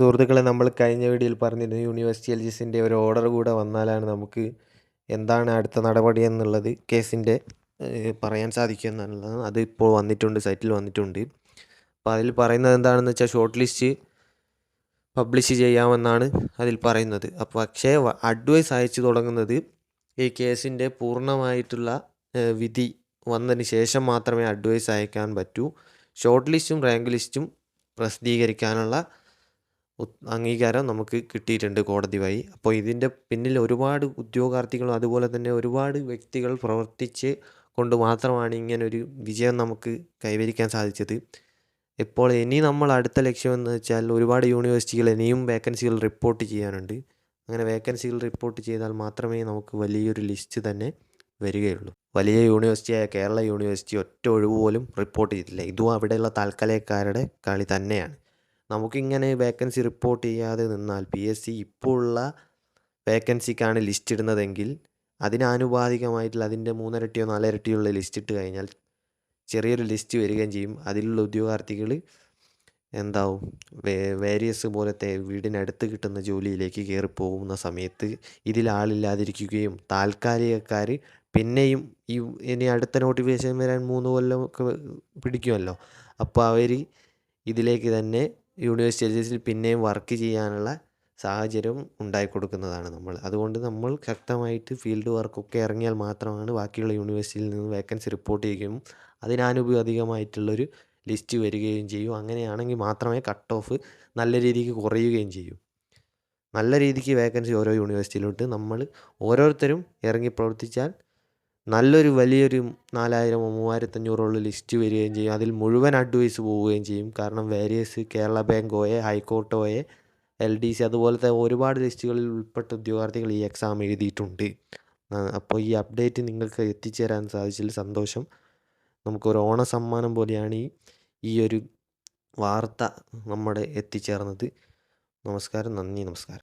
സുഹൃത്തുക്കളെ നമ്മൾ കഴിഞ്ഞ വീഡിയോയിൽ പറഞ്ഞിരുന്നു യൂണിവേഴ്സിറ്റി എൽ ജിസിന്റെ ഒരു ഓർഡർ കൂടെ വന്നാലാണ് നമുക്ക് എന്താണ് അടുത്ത നടപടി എന്നുള്ളത് കേസിന്റെ പറയാൻ സാധിക്കുമെന്നുള്ളത് അത് ഇപ്പോൾ വന്നിട്ടുണ്ട് സൈറ്റിൽ വന്നിട്ടുണ്ട്. അപ്പോൾ അതിൽ പറയുന്നത് എന്താണെന്ന് വെച്ചാൽ ഷോർട്ട് ലിസ്റ്റ് പബ്ലിഷ് ചെയ്യാമെന്നാണ് അതിൽ പറയുന്നത്. അപ്പോൾ പക്ഷേ അഡ്വൈസ് അയച്ചു തുടങ്ങുന്നത് ഈ കേസിന്റെ പൂർണമായിട്ടുള്ള വിധി വന്നതിന് ശേഷം മാത്രമേ അഡ്വൈസ് അയക്കാൻ പറ്റൂ. ഷോർട്ട് ലിസ്റ്റും റാങ്ക് ലിസ്റ്റും പ്രസിദ്ധീകരിക്കാനുള്ള അംഗീകാരം നമുക്ക് കിട്ടിയിട്ടുണ്ട് കോടതി വഴി. അപ്പോൾ ഇതിന്റെ പിന്നിൽ ഒരുപാട് ഉദ്യോഗാർത്ഥികളും അതുപോലെ തന്നെ ഒരുപാട് വ്യക്തികൾ പ്രവർത്തിച്ച് കൊണ്ട് മാത്രമാണ് ഇങ്ങനൊരു വിജയം നമുക്ക് കൈവരിക്കാൻ സാധിച്ചത്. ഇപ്പോൾ ഇനി നമ്മൾ അടുത്ത ലക്ഷ്യം എന്ന് വെച്ചാൽ ഒരുപാട് യൂണിവേഴ്സിറ്റികൾ ഇനിയും വേക്കൻസികൾ റിപ്പോർട്ട് ചെയ്യാനുണ്ട്. അങ്ങനെ വേക്കൻസികൾ റിപ്പോർട്ട് ചെയ്താൽ മാത്രമേ നമുക്ക് വലിയൊരു ലിസ്റ്റ് തന്നെ വരികയുള്ളൂ. വലിയ യൂണിവേഴ്സിറ്റിയായ കേരള യൂണിവേഴ്സിറ്റി ഒറ്റ ഒഴിവ് പോലും റിപ്പോർട്ട് ചെയ്തിട്ടില്ല. ഇതും അവിടെയുള്ള താൽക്കാലികക്കാരുടെ കളി തന്നെയാണ്. നമുക്കിങ്ങനെ വേക്കൻസി റിപ്പോർട്ട് ചെയ്യാതെ നിന്നാൽ പി എസ് സി ഇപ്പോൾ ഉള്ള വേക്കൻസിക്കാണ് ലിസ്റ്റ് ഇടുന്നതെങ്കിൽ അതിനാനുപാതികമായിട്ടുള്ള അതിന്റെ മൂന്നരട്ടിയോ നാലരട്ടിയോ ഉള്ള ലിസ്റ്റ് ഇട്ട് കഴിഞ്ഞാൽ ചെറിയൊരു ലിസ്റ്റ് വരികയും ചെയ്യും. അതിലുള്ള ഉദ്യോഗാർത്ഥികൾ എന്താവും? വേരിയസ് പോലത്തെ വീടിനടുത്ത് കിട്ടുന്ന ജോലിയിലേക്ക് കയറിപ്പോകുന്ന സമയത്ത് ഇതിൽ ആളില്ലാതിരിക്കുകയും താൽക്കാലികക്കാർ പിന്നെയും ഈ ഇനി അടുത്ത നോട്ടിഫിക്കേഷൻ വരാൻ മൂന്ന് കൊല്ലം ഒക്കെ പിടിക്കുമല്ലോ. അപ്പോൾ അവർ ഇതിലേക്ക് തന്നെ യൂണിവേഴ്സിറ്റി ഏജൻസിയിൽ പിന്നെയും വർക്ക് ചെയ്യാനുള്ള സാഹചര്യം ഉണ്ടായിക്കൊടുക്കുന്നതാണ് നമ്മൾ. അതുകൊണ്ട് നമ്മൾ ശക്തമായിട്ട് ഫീൽഡ് വർക്കൊക്കെ ഇറങ്ങിയാൽ മാത്രമാണ് ബാക്കിയുള്ള യൂണിവേഴ്സിറ്റിയിൽ നിന്ന് വേക്കൻസി റിപ്പോർട്ട് ചെയ്യുകയും അതിനാനുപാതികമായിട്ടുള്ളൊരു ലിസ്റ്റ് വരികയും ചെയ്യും. അങ്ങനെയാണെങ്കിൽ മാത്രമേ കട്ട് ഓഫ് നല്ല രീതിക്ക് കുറയുകയും ചെയ്യൂ. നല്ല രീതിക്ക് വേക്കൻസി ഓരോ യൂണിവേഴ്സിറ്റിയിലോട്ട് നമ്മൾ ഓരോരുത്തരും ഇറങ്ങി പ്രവർത്തിച്ചാൽ നല്ലൊരു വലിയൊരു നാലായിരമോ മൂവായിരത്തഞ്ഞൂറുള്ള ലിസ്റ്റ് വരികയും ചെയ്യും. അതിൽ മുഴുവൻ അഡ്വൈസ് പോവുകയും ചെയ്യും. കാരണം വേരിയസ് കേരള ബാങ്ക് ഹൈക്കോർട്ടോയെ ഹൈക്കോർട്ട് ഒയെ എൽ ഡി സി അതുപോലത്തെ ഒരുപാട് ലിസ്റ്റുകളിൽ ഉൾപ്പെട്ട ഉദ്യോഗാർത്ഥികൾ ഈ എക്സാം എഴുതിയിട്ടുണ്ട്. അപ്പോൾ ഈ അപ്ഡേറ്റ് നിങ്ങൾക്ക് എത്തിച്ചേരാൻ സാധിച്ചതിൽ സന്തോഷം. നമുക്കൊരു ഓണ സമ്മാനം പോലെയാണ് ഈ ഈ ഒരു വാർത്ത നമ്മുടെ എത്തിച്ചേർന്നത്. നമസ്കാരം നന്ദി നമസ്കാരം.